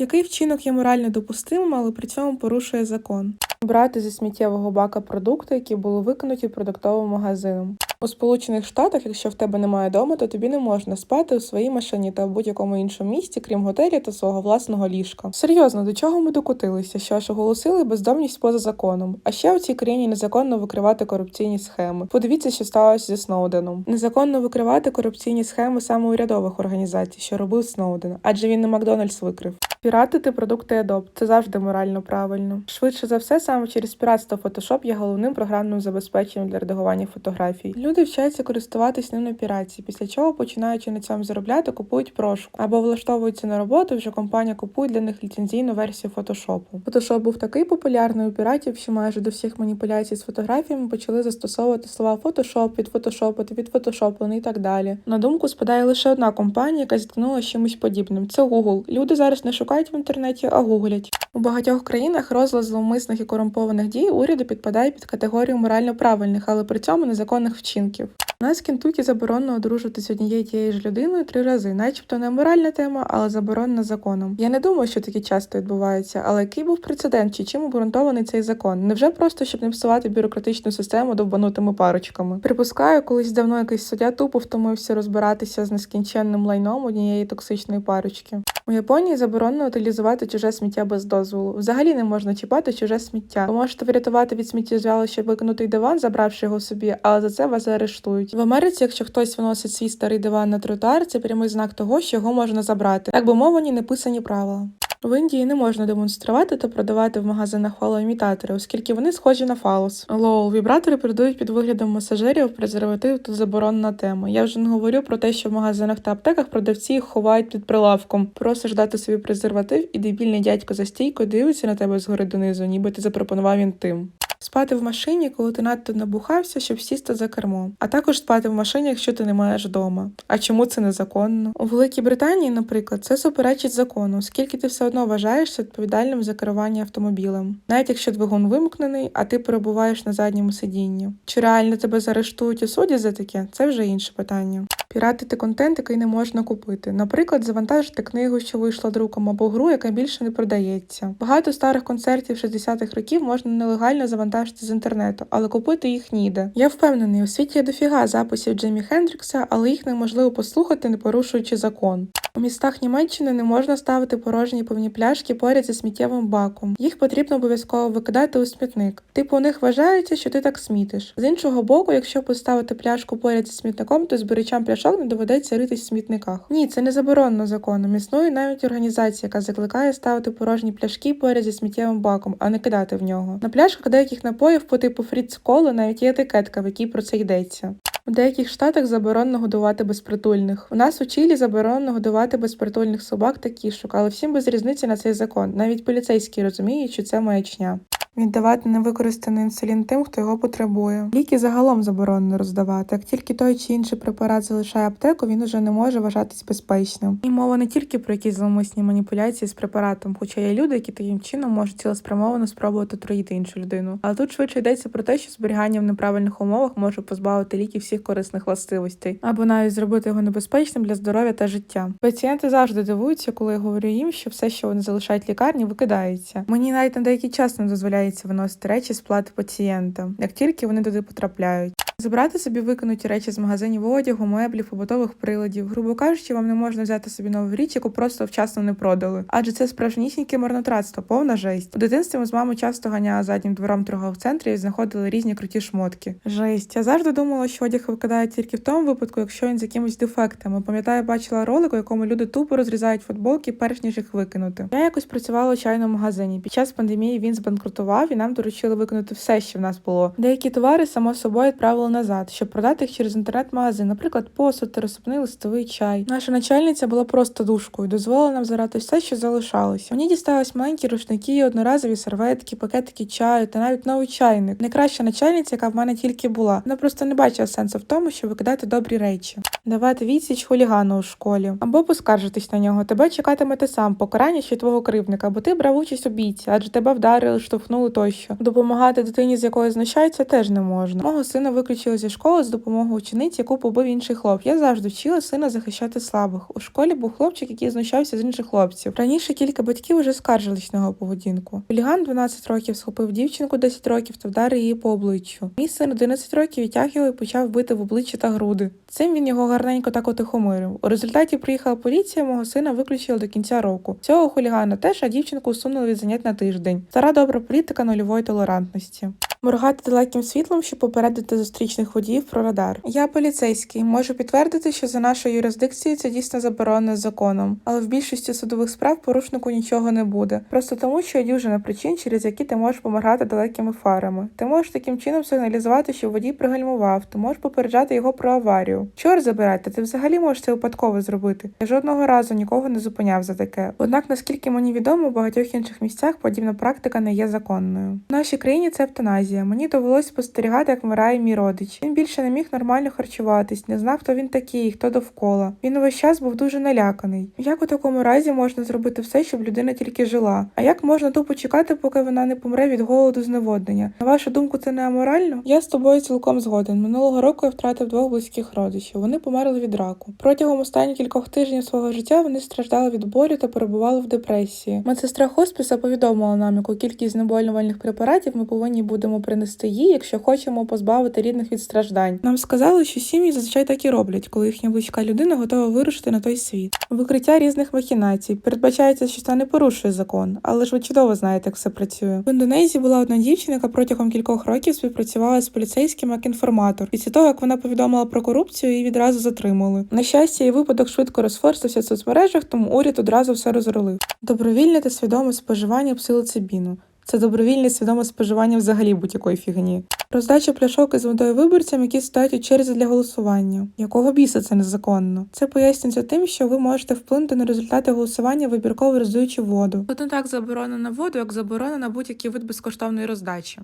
Який вчинок є морально допустимим, але при цьому порушує закон? Брати зі сміттєвого бака продукти, які були викинуті продуктовим магазином. У Сполучених Штатах, якщо в тебе немає дому, то тобі не можна спати у своїй машині та в будь-якому іншому місці, крім готелі та свого власного ліжка. Серйозно, до чого ми докотилися? Що ж оголосили бездомність поза законом? А ще у цій країні незаконно викривати корупційні схеми. Подивіться, що сталося зі Сноуденом. Незаконно викривати корупційні схеми саме урядових організацій, що робив Сноуден, адже він не Макдональдс викрив. Піратити продукти Adobe – це завжди морально правильно. Швидше за все, саме через піратство Photoshop є головним програмним забезпеченням для редагування фотографій. Люди вчаться користуватись ним на піраці, після чого, починаючи на цьому заробляти, купують прошку або влаштовуються на роботу. Вже компанія купує для них ліцензійну версію фотошопу. Фотошоп був такий популярний у піратів, що майже до всіх маніпуляцій з фотографіями почали застосовувати слова фотошоп, відфотошопити, відфотошоплений і так далі. На думку спадає лише одна компанія, яка зіткнулася чимось подібним. Це Google. Люди зараз не шукають в інтернеті, а гуглять. У багатьох країнах розлад зловмисних і корумпованих дій уряду підпадає під категорію морально правильних, але при цьому незаконних вчинків. У нас в заборонено одружитись однією тією ж людиною три рази, начебто не моральна тема, але заборонена законом. Я не думаю, що таке часто відбувається, але який був прецедент чи чим обґрунтований цей закон? Невже просто щоб не псувати бюрократичну систему довбанутими парочками? Припускаю, колись давно якийсь суддя тупо втомився розбиратися з нескінченним лайном однієї токсичної парочки. У Японії заборонено утилізувати чуже сміття без дозволу. Взагалі не можна чіпати чуже сміття. Ви можете врятувати від сміттєзвалища викинутий диван, забравши його собі, але за це вас заарештують. В Америці, якщо хтось виносить свій старий диван на тротуар, це прямий знак того, що його можна забрати. Так би мовлені неписані правила. В Індії не можна демонструвати та продавати в магазинах фалоімітатори, оскільки вони схожі на фалос. Лоу, вібратори продають під виглядом масажирів, презерватив тут заборонена тема. Я вже не говорю про те, що в магазинах та аптеках продавці їх ховають під прилавком. Просиш дати собі презерватив, і дебільний дядько за стійкою дивиться на тебе згори донизу, ніби ти запропонував інтим. Спати в машині, коли ти надто набухався, щоб сісти за кермо, а також спати в машині, якщо ти не маєш вдома. А чому це незаконно? У Великій Британії, наприклад, це суперечить закону, оскільки ти все одно вважаєшся відповідальним за керування автомобілем, навіть якщо двигун вимкнений, а ти перебуваєш на задньому сидінні. Чи реально тебе заарештують у суді за таке? Це вже інше питання. Піратити контент, який не можна купити. Наприклад, завантажити книгу, що вийшла друком, або гру, яка більше не продається. Багато старих концертів 60-х років можна нелегально завантажити з інтернету, але купити їх ніде. Я впевнений, у світі є дофіга записів Джиммі Хендрікса, але їх неможливо послухати, не порушуючи закон. У містах Німеччини не можна ставити порожні повні пляшки поряд зі сміттєвим баком. Їх потрібно обов'язково викидати у смітник. Типу у них вважається, що ти так смітиш. З іншого боку, якщо поставити пляшку поряд зі смітником, то зберігачам пляшок не доведеться ритись в смітниках. Ні, це не заборонено законом. Існує навіть організація, яка закликає ставити порожні пляшки поряд зі сміттєвим баком, а не кидати в нього. На пляшках деяких напоїв по типу Фріц Коли навіть є етикетка, в якій про це йдеться. У деяких штатах заборонено годувати безпритульних. У нас у Чилі заборонено годувати безпритульних собак та кішок, але всім без різниці на цей закон. Навіть поліцейські розуміють, що це маячня. Віддавати невикористаний інсулін тим, хто його потребує. Ліки загалом заборонено роздавати. Як тільки той чи інший препарат залишає аптеку, він уже не може вважатись безпечним. І мова не тільки про якісь зловмисні маніпуляції з препаратом, хоча є люди, які таким чином можуть цілеспрямовано спробувати отруїти іншу людину. Але тут швидше йдеться про те, що зберігання в неправильних умовах може позбавити ліків всіх корисних властивостей, або навіть зробити його небезпечним для здоров'я та життя. Пацієнти завжди дивуються, коли я говорю їм, що все, що вони залишають лікарні, викидається. Мені навіть на деякий час не дозволяється виносити речі з плати пацієнта, як тільки вони туди потрапляють. Забрати собі викинуті речі з магазинів одягу, меблів, побутових приладів. Грубо кажучи, вам не можна взяти собі нову річ, яку просто вчасно не продали. Адже це справжнісіньке марнотратство, повна жесть. У дитинстві ми з мамою часто ганяли заднім двором торгового центрі і знаходили різні круті шмотки. Жесть. Я завжди думала, що одяг викидають тільки в тому випадку, якщо він з якимось дефектами. Пам'ятаю, бачила ролик, у якому люди тупо розрізають футболки, перш ніж їх викинути. Я якось працювала у чайному магазині. Під час пандемії він збанкрутував і нам доручили викинути все, що в нас було. Деякі товари само собою відправили назад, щоб продати їх через інтернет-магазин, наприклад, посуд та розсипний листовий чай. Наша начальниця була просто душкою, дозволила нам зарати все, що залишалося. Мені дістались маленькі рушники, одноразові серветки, пакетики чаю та навіть новий чайник. Найкраща начальниця, яка в мене тільки була. Вона просто не бачила сенсу в тому, щоб викидати добрі речі. Давати відсіч хулігану у школі, або поскаржитись на нього. Тебе чекатиме те сам покарання ще твого кривника, бо ти брав участь у бійці, адже тебе вдарили, штовхнули тощо. Допомагати дитині, з якої знущаються, теж не можна. Мого сина виключили зі школи з допомогою учениць, яку побив інший хлоп. Я завжди вчила сина захищати слабих. У школі був хлопчик, який знущався з інших хлопців. Раніше кілька батьків уже скаржились на його поведінку. Хуліган 12 років схопив дівчинку 10 років та вдарив її по обличчю. Мій син 11 років відтяг його і почав бити в обличчя та груди. Цим він його гарненько так отихомирив. У результаті приїхала поліція, мого сина виключили до кінця року. Цього хулігана теж, а дівчинку усунули від занять на тиждень. Стара добра політика нульової толерантності. Моргати далеким світлом, щоб попередити зустрічних водіїв про радар. Я поліцейський, можу підтвердити, що за нашою юрисдикцією це дійсно заборонено законом, але в більшості судових справ порушнику нічого не буде. Просто тому, що є дюжина причин, через які ти можеш поморгати далекими фарами. Ти можеш таким чином сигналізувати, що водій пригальмував, ти можеш попереджати його про аварію. Чор забирайте, ти взагалі можеш це випадково зробити. Я жодного разу нікого не зупиняв за таке. Однак, наскільки мені відомо, у багатьох інших місцях подібна практика не є законною. В нашій країні це евтаназія. Мені довелось спостерігати, як вмирає мій родич. Він більше не міг нормально харчуватись, не знав, хто він такий, хто довкола. Він увесь час був дуже наляканий. Як у такому разі можна зробити все, щоб людина тільки жила? А як можна тупо чекати, поки вона не помре від голоду зневоднення? На вашу думку, це не аморально? Я з тобою цілком згоден. Минулого року я втратив двох близьких родичів. Вони померли від раку. Протягом останніх кількох тижнів свого життя вони страждали від болю та перебували в депресії. Медсестра хоспіса повідомила нам, яку кількість знеболювальних препаратів ми повинні будемо принести їй, якщо хочемо позбавити рідних від страждань. Нам сказали, що сім'ї зазвичай так і роблять, коли їхня близька людина готова вирушити на той світ. Викриття різних махінацій передбачається, що це не порушує закон, але ж ви чудово знаєте, як все працює. В Індонезії була одна дівчина, яка протягом кількох років співпрацювала з поліцейським як інформатор. Після того, як вона повідомила про корупцію, її відразу затримали. На щастя, її випадок швидко розфорсився в соцмережах, тому уряд одразу все розрулив. Добровільне та свідоме споживання псилоцибіну. Це добровільне свідоме споживання взагалі будь-якої фігні. Роздача пляшок із водою виборцям, які стоять у черзі для голосування. Якого біса це незаконно? Це пояснюється тим, що ви можете вплинути на результати голосування, вибірково роздаючи воду. Тут не так заборонена воду, як заборонена будь-який вид безкоштовної роздачі.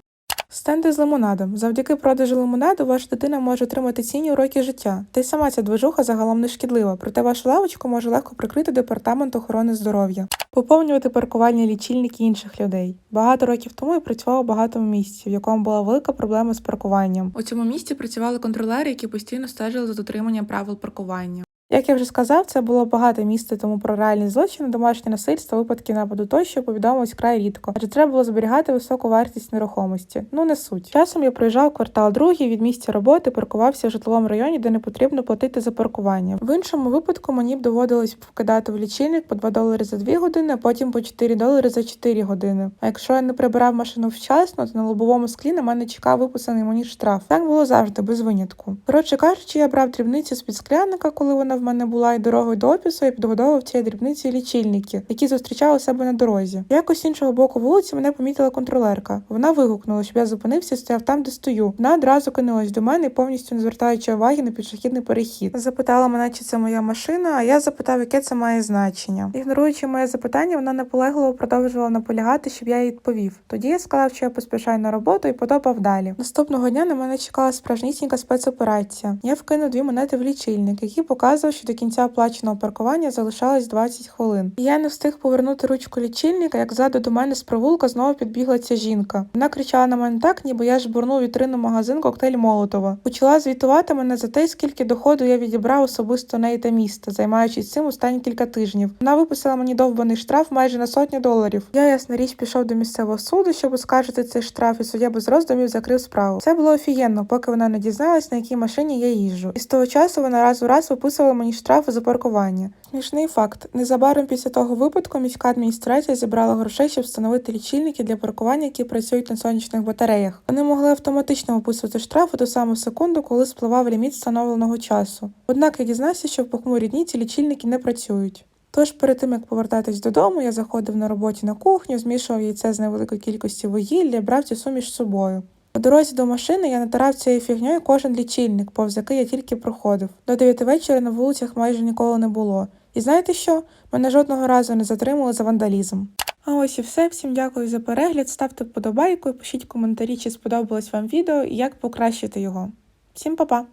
Стенди з лимонадом. Завдяки продажу лимонаду ваша дитина може отримати цінні уроки життя. Та й сама ця движуха загалом не шкідлива, проте вашу лавочку може легко прикрити департамент охорони здоров'я. Поповнювати паркувальні лічильники інших людей. Багато років тому я працювала у багатому місці, в якому була велика проблема з паркуванням. У цьому місці працювали контролери, які постійно стежили за дотриманням правил паркування. Як я вже сказав, це було багато місце, тому про реальні злочини, домашнє насильство, випадки нападу тощо повідомилось край рідко, адже треба було зберігати високу вартість нерухомості. Ну не суть. Часом я проїжджав квартал другий від місця роботи, паркувався в житловому районі, де не потрібно платити за паркування. В іншому випадку мені б доводилось вкидати в лічильник по 2 долари за 2 години, а потім по 4 долари за 4 години. А якщо я не прибирав машину вчасно, то на лобовому склі на мене чекав виписаний мені штраф. Так було завжди, без винятку. Коротше кажучи, я брав дрібницю з під скляника, коли вона в мене була, і дорогою до офісу я підгодовував цієї дрібниці лічильники, які зустрічали себе на дорозі. Якось з іншого боку вулиці мене помітила контролерка. Вона вигукнула, щоб я зупинився і стояв там, де стою. Вона одразу кинулась до мене, повністю не звертаючи уваги на пішохідний перехід. Запитала мене, чи це моя машина, а я запитав, яке це має значення. Ігноруючи моє запитання, вона наполегливо продовжувала наполягати, щоб я їй відповів. Тоді я сказав, що я поспішаю на роботу і подобав далі. Наступного дня на мене чекала справжнісінька спецоперація. Я вкинув дві монети в лічильник, який показував, що до кінця оплаченого паркування залишалось 20 хвилин. Я не встиг повернути ручку лічильника, як ззаду до мене з провулка знову підбігла ця жінка. Вона кричала на мене так, ніби я жбурнув вітрину магазин коктейль Молотова. Почала звітувати мене за те, скільки доходу я відібрав особисто неї та міста, займаючись цим останні кілька тижнів. Вона виписала мені довбаний штраф майже на сотню доларів. Я ясна річ пішов до місцевого суду, щоб оскаржити цей штраф, і суддя без роздумів закрив справу. Це було офігенно, поки вона не дізналась, на якій машині я їжджу. І з того часу вона раз у раз виписувала мені штрафи за паркування. Смішний факт: незабаром після того випадку міська адміністрація зібрала грошей, щоб встановити лічильники для паркування, які працюють на сонячних батареях. Вони могли автоматично виписувати штрафи ту саму секунду, коли спливав ліміт встановленого часу. Однак я дізнався, що в похмурі дні ці лічильники не працюють. Тож перед тим як повертатись додому, я заходив на роботі на кухню, змішував яйце з невеликої кількості вугілля, брав цю суміш з собою. По дорозі до машини я натирав цією фігньою кожен лічильник, повз який я тільки проходив. До 9 вечора на вулицях майже ніколи не було. І знаєте що? Мене жодного разу не затримали за вандалізм. А ось і все. Всім дякую за перегляд. Ставте вподобайку пишіть коментарі, чи сподобалось вам відео і як покращити його. Всім па-па!